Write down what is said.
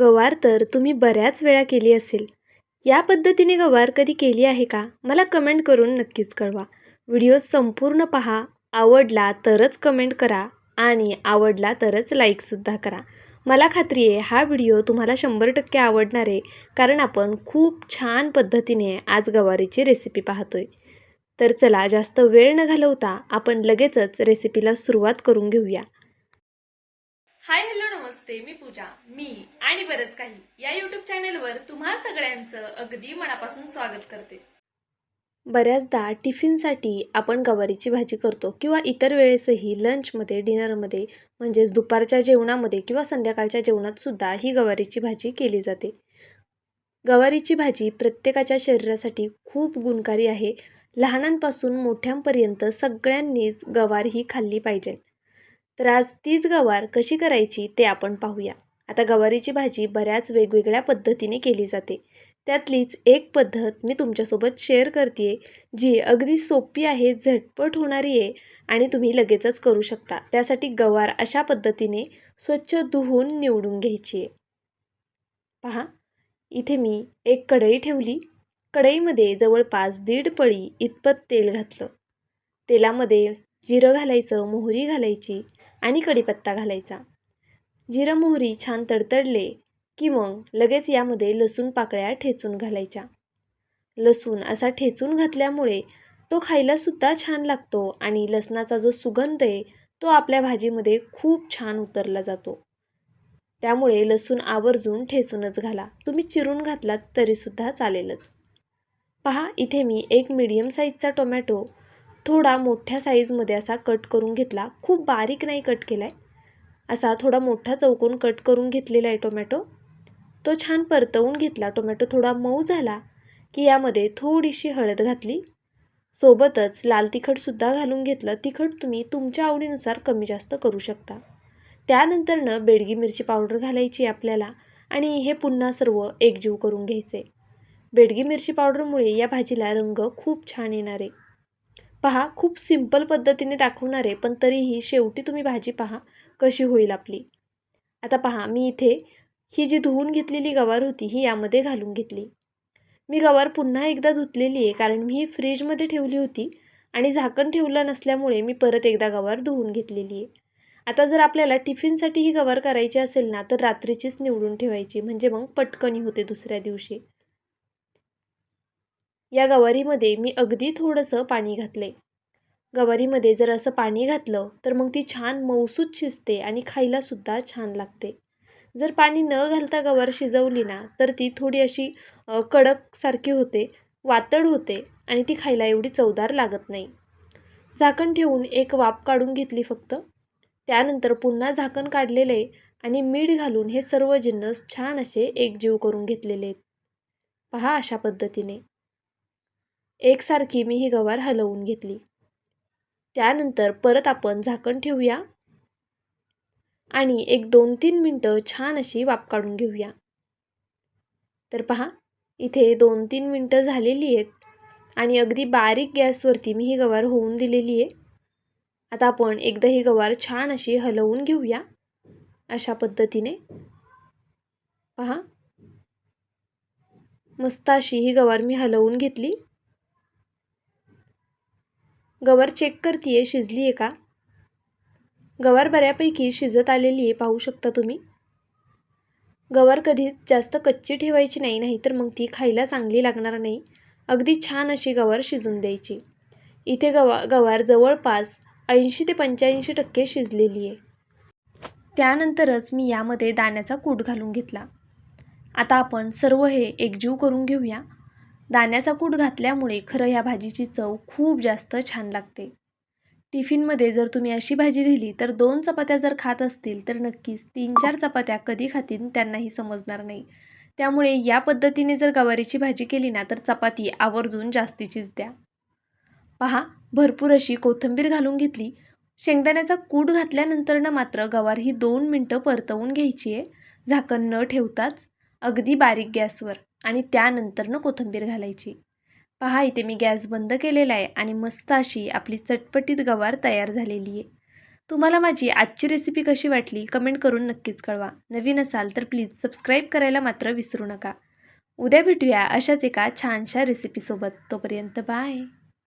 गवार तर तुम्ही बऱ्याच वेळा केली असेल. या पद्धतीने गवार कधी केली आहे का? मला कमेंट करून नक्कीच कळवा. व्हिडिओ संपूर्ण पहा. आवडला तरच कमेंट करा आणि आवडला तरच लाईकसुद्धा करा. मला खात्री आहे हा व्हिडिओ तुम्हाला शंभर टक्के आवडणार आहे कारण आपण खूप छान पद्धतीने आज गवारीची रेसिपी पाहतोय. तर चला जास्त वेळ न घालवता आपण लगेचच रेसिपीला सुरुवात करून घेऊया. हाय हॅलो नमस्ते मी पूजा मी आणि बरंच काही. या युट्यूब चॅनेलवर तुम्हा सगळ्यांचं अगदी मनापासून स्वागत करते. बऱ्याचदा टिफिनसाठी आपण गवारीची भाजी करतो किंवा इतर वेळेसही लंचमध्ये डिनरमध्ये म्हणजेच दुपारच्या जेवणामध्ये किंवा संध्याकाळच्या जेवणात सुद्धा ही गवारीची भाजी केली जाते. गवारीची भाजी प्रत्येकाच्या शरीरासाठी खूप गुणकारी आहे. लहानांपासून मोठ्यांपर्यंत सगळ्यांनीच गवार ही खाल्ली पाहिजे. तर आज तीच गवार कशी करायची ते आपण पाहूया. आता गवारीची भाजी बऱ्याच वेगवेगळ्या पद्धतीने केली जाते. त्यातलीच एक पद्धत मी तुमच्यासोबत शेअर करते जी अगदी सोपी आहे झटपट होणारी आहे आणि तुम्ही लगेचच करू शकता. त्यासाठी गवार अशा पद्धतीने स्वच्छ धुवून निवडून घ्यायची आहे. पहा इथे मी एक कढई ठेवली. कढईमध्ये जवळपास दीड पळी इतपत तेल घातलं. तेलामध्ये जिरं घालायचं मोहरी घालायची आणि कढीपत्ता घालायचा. जिरं मोहरी छान तडतडले की मग लगेच यामध्ये लसूण पाकळ्या ठेचून घालायच्या. लसूण असा ठेचून घातल्यामुळे तो खायलासुद्धा छान लागतो आणि लसणाचा जो सुगंध आहे तो आपल्या भाजीमध्ये खूप छान उतरला जातो. त्यामुळे लसूण आवर्जून ठेचूनच घाला. तुम्ही चिरून घातलात तरीसुद्धा चालेलच. पहा इथे मी एक मीडियम साईजचा टोमॅटो थोडा मोठ्या साईजमध्ये असा कट करून घेतला. खूप बारीक नाही कट केला आहे असा थोडा मोठा चौकोन कट करून घेतलेला आहे टोमॅटो. तो छान परतवून घेतला. टोमॅटो थोडा मऊ झाला की यामध्ये थोडीशी हळद घातली. सोबतच लाल तिखटसुद्धा घालून घेतलं. तिखट तुम्ही तुमच्या आवडीनुसार कमी जास्त करू शकता. त्यानंतरनं बेडगी मिरची पावडर घालायची आपल्याला आणि हे पुन्हा सर्व एकजीव करून घ्यायचे. बेडगी मिरची पावडरमुळे या भाजीला रंग खूप छान येणार आहे. पहा खूप सिंपल पद्धतीने दाखवणार आहे पण तरीही शेवटी तुम्ही भाजी पहा कशी होईल आपली. आता पहा मी इथे ही जी धुवून घेतलेली गवार होती ही यामध्ये घालून घेतली. मी गवार पुन्हा एकदा धुतलेली आहे कारण मी ही फ्रीजमध्ये ठेवली होती आणि झाकण ठेवलं नसल्यामुळे मी परत एकदा गवार धुवून घेतलेली आहे. आता जर आपल्याला टिफिनसाठी ही गवार करायची असेल ना तर रात्रीचीच निवडून ठेवायची म्हणजे मग पटकनी होते दुसऱ्या दिवशी. या गवारीमध्ये मी अगदी थोडंसं पाणी घातले गवारीमध्ये जर असं पाणी घातलं तर मग ती छान मऊसूद शिजते आणि खायलासुद्धा छान लागते. जर पाणी न घालता गवार शिजवली ना तर ती थोडी अशी कडकसारखी होते वातड होते आणि ती खायला एवढी चवदार लागत नाही. झाकण ठेवून एक वाफ काढून घेतली फक्त. त्यानंतर पुन्हा झाकण काढलेले आणि मीठ घालून हे सर्व जिन्नस छान असे एकजीव करून घेतलेले आहेत. पहा अशा पद्धतीने. एकसारखी मी ही गवार हलवून घेतली. त्यानंतर परत आपण झाकण ठेवूया आणि एक दोन तीन मिनटं छान अशी वाफ काढून घेऊया. तर पहा इथे दोन तीन मिनटं झालेली आहेत आणि अगदी बारीक गॅसवरती मी ही गवार होऊन दिलेली आहे. आता आपण एकदा ही गवार छान अशी हलवून घेऊया अशा पद्धतीने. पहा मस्त अशी ही गवार मी हलवून घेतली. गवार चेक करते शिजली आहे का? गवार बऱ्यापैकी शिजत आलेली आहे पाहू शकता तुम्ही. गवार कधीच जास्त कच्ची ठेवायची नाही नाही तर मग ती खायला चांगली लागणार नाही. अगदी छान अशी गवार शिजून द्यायची. इथे गवा गवार जवळपास ऐंशी ते पंच्याऐंशी टक्के शिजलेली आहे त्यानंतरच मी यामध्ये दाण्याचा कूट घालून घेतला. आता आपण सर्व हे एकजीव करून घेऊया. दाण्याचा कूट घातल्यामुळे खरं ह्या भाजीची चव खूप जास्त छान लागते. टिफिनमध्ये जर तुम्ही अशी भाजी दिली तर दोन चपात्या जर खात असतील तर नक्कीच तीन चार चपात्या कधी खातील त्यांनाही समजणार नाही. त्यामुळे या पद्धतीने जर गवारीची भाजी केली ना तर चपाती आवर्जून जास्तीचीच द्या. पहा भरपूर अशी कोथिंबीर घालून घेतली. शेंगदाण्याचा कूट घातल्यानंतरनं मात्र गवार ही दोन मिनटं परतवून घ्यायची आहे. झाकण न ठेवताच अगदी बारीक गॅसवर आणि त्यानंतरनं कोथिंबीर घालायची. पहा इथे मी गॅस बंद केलेला आहे आणि मस्त अशी आपली चटपटीत गवार तयार झालेली आहे. तुम्हाला माझी आजची रेसिपी कशी वाटली? कमेंट करून नक्कीच कळवा. नवीन असाल तर प्लीज सबस्क्राईब करायला मात्र विसरू नका. उद्या भेटूया अशाच एका छानशा रेसिपीसोबत तोपर्यंत बाय